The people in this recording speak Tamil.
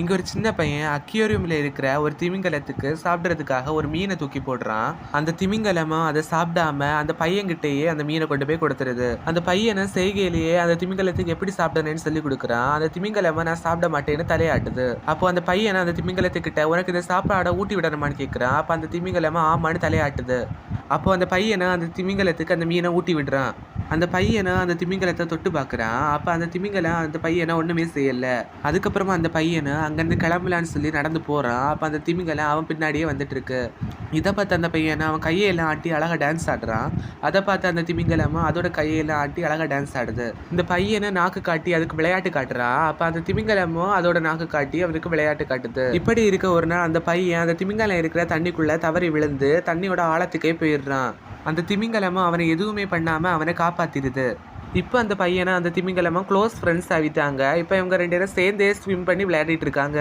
இங்கே ஒரு சின்ன பையன் அக்யூரியமில் இருக்கிற ஒரு திமிங்கலத்துக்கு சாப்பிட்றதுக்காக ஒரு மீனை தூக்கி போடுறான். அந்த திமிங்கலமும் அதை சாப்பிடாம அந்த பையன்கிட்டயே அந்த மீனை கொண்டு போய் கொடுத்துருது. அந்த பையனை செய்கையிலேயே அந்த திமிங்கலத்துக்கு எப்படி சாப்பிடணும்னு சொல்லி கொடுக்குறான். அந்த திமிங்கலமை நான் சாப்பிட மாட்டேன்னு தலையாட்டுது. அப்போ அந்த பையனை அந்த திமிங்கலத்துக்கிட்ட உனக்கு இந்த சாப்பாடை ஊட்டி விடணுமான்னு கேட்குறான் அப்போ அந்த திமிங்கலமும் ஆமான்னு தலையாட்டுது. அப்போ அந்த பையனை அந்த திமிங்கலத்துக்கு அந்த மீனை ஊட்டி விடுறான். அந்த பையனை அந்த திமிங்கலத்தை தொட்டு பார்க்குறான் அப்போ அந்த திமிங்கலம் அந்த பையனை ஒன்றுமே செய்யல. அதுக்கப்புறமா அந்த பையனை அங்கேருந்து கிளம்பலான்னு சொல்லி நடந்து போகிறான் அப்போ அந்த திமிங்கலம் அவன் பின்னாடியே வந்துட்டு இருக்கு இதை பார்த்து அந்த பையனை அவன் கையெல்லாம் ஆட்டி அழகாக டான்ஸ் ஆடுறான். அதை பார்த்து அந்த திமிங்கலமும் அதோட கையெல்லாம் ஆட்டி அழகாக டான்ஸ் ஆடுது. இந்த பையனை நாக்கு காட்டி அதுக்கு விளையாட்டு காட்டுறான். அப்போ அந்த திமிங்கலமும் அதோட நாக்கு காட்டி அவனுக்கு விளையாட்டு காட்டுது. இப்படி இருக்க ஒரு நாள் அந்த பையன் அந்த திமிங்கலம் இருக்கிற தண்ணிக்குள்ளே தவறி விழுந்து தண்ணியோட ஆழத்துக்கே போயிடுறான். அந்த திமிங்கலமும் அவனை எதுவுமே பண்ணாமல் அவனை காப்பாற்றிடுது இப்போ அந்த பையனை அந்த திமிங்கலமும் க்ளோஸ் ஃப்ரெண்ட்ஸ் ஆகிட்டாங்க இப்போ இவங்க ரெண்டு பேரும் சேர்ந்தே ஸ்விம் பண்ணி விளையாடிட்டு இருக்காங்க.